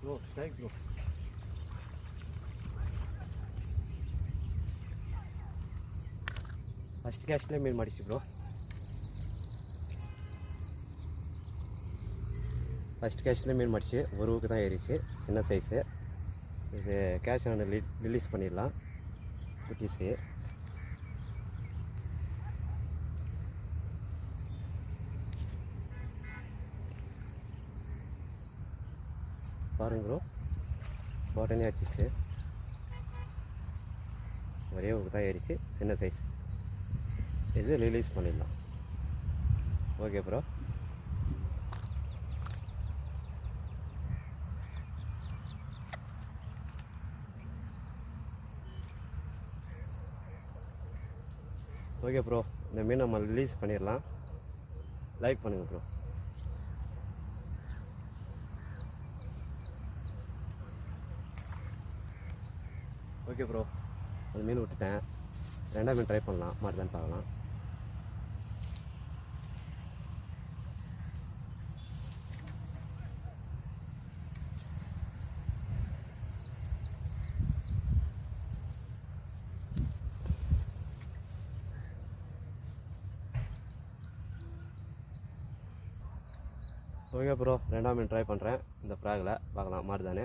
Bro strike bro first கேஷ்லேயே மீன் மாடிச்சு ப்ரோ ஃபஸ்ட் கேஷ்லேயே மீன் மாடிச்சு ஒரு ஊக்கு தான் ஏறிச்சு சின்ன சைஸு இது கேஷ் ஆன் ரிலீஸ் பண்ணிடலாம் குட்டீஸு பாருங்க ப்ரோ பாட்டனே வச்சிச்சு ஒரே ஊக்கு தான் ஏறிச்சு சின்ன சைஸ் இது ரிலீஸ் பண்ணிடலாம். ஓகே ப்ரோ ஓகே ப்ரோ இந்த மீன் நம்ம ரிலீஸ் பண்ணிடலாம். லைக் பண்ணுங்கள் ப்ரோ ஓகே ப்ரோ அது மீன் விட்டுட்டேன். ரெண்டாம் மீன் ட்ரை பண்ணலாம். மாட்டுதான்னு பார்க்கலாம். ஓகே ப்ரோ ரெண்டாம் மீன் ட்ரை பண்ணுறேன் இந்த ஃப்ராகில் பார்க்கலாம். மாட்டுதானே